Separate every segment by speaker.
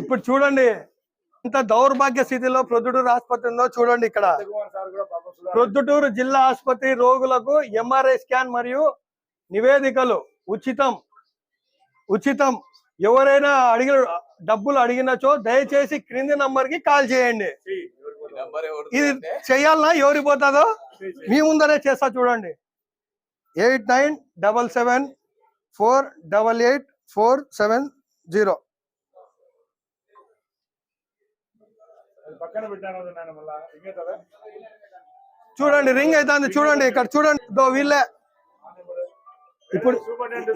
Speaker 1: ఇప్పుడు చూడండి ఇంత దౌర్భాగ్య స్థితిలో ప్రొద్దుటూరు ఆసుపత్రి ఉందో చూడండి ఇక్కడ. ప్రొద్దుటూరు జిల్లా ఆసుపత్రి రోగులకు ఎంఆర్ఐ స్కాన్ మరియు నివేదికలు ఉచితం. ఉచితం. ఎవరైనా అడిగిన డబ్బులు అడిగినచో దయచేసి క్రింది నంబర్కి కాల్ చేయండి. ఇది చెయ్యాలనా ఎవరి పోతుందో మీ ముందరే చేస్తా చూడండి. Eight nine double seven four double eight four seven zero. చూడండి రింగ్ అవుతుంది. చూడండి ఇక్కడ చూడండి. దో వీళ్ళే. ఇప్పుడు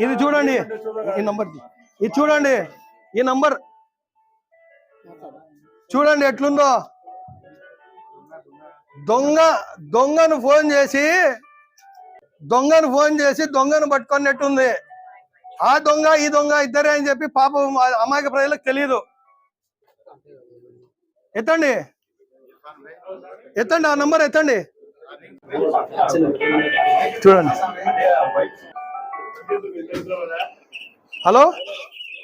Speaker 1: ఇది చూడండి. ఈ నంబర్ ఇది చూడండి. ఈ నంబర్ చూడండి ఎట్లుందో. దొంగ దొంగను ఫోన్ చేసి దొంగను ఫోన్ చేసి దొంగను పట్టుకున్నట్టుంది. ఆ దొంగ ఈ దొంగ ఇద్దరే అని చెప్పి పాపం అమాయక ప్రజలకు తెలియదు ఎత్తండి. ఎత్తండి ఆ నంబర్ ఎత్తండి. చూడండి. హలో?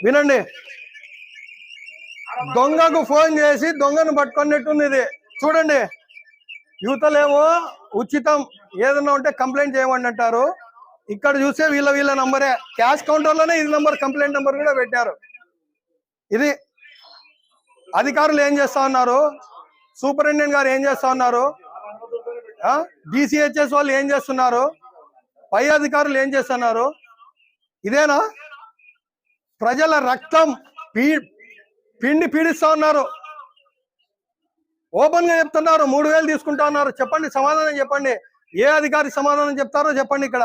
Speaker 1: వినండి. దొంగకు ఫోన్ చేసి దొంగను పట్టుకున్నట్టుంది ఇది చూడండి. యువతలేమో ఉచితం ఏదన్నా ఉంటే కంప్లైంట్ చేయమని అంటారు. ఇక్కడ చూస్తే వీళ్ళ వీళ్ళ నంబరే. క్యాష్ కౌంటర్లోనే ఇది నంబర్ కంప్లైంట్ నంబర్ కూడా పెట్టారు. ఇది అధికారులు ఏం చేస్తా ఉన్నారు? సూపరింటెండెంట్ గారు ఏం చేస్తా ఉన్నారు? డిసిహెచ్ఎస్ వాళ్ళు ఏం చేస్తున్నారు? పై అధికారులు ఏం చేస్తున్నారు ఇదేనా? ప్రజల రక్తం పీ పిండి పీడిస్తా ఉన్నారు. ఓపెన్గా చెప్తున్నారు మూడు వేలు తీసుకుంటా ఉన్నారు. చెప్పండి సమాధానం చెప్పండి. ఏ అధికారి సమాధానం చెప్తారో చెప్పండి ఇక్కడ.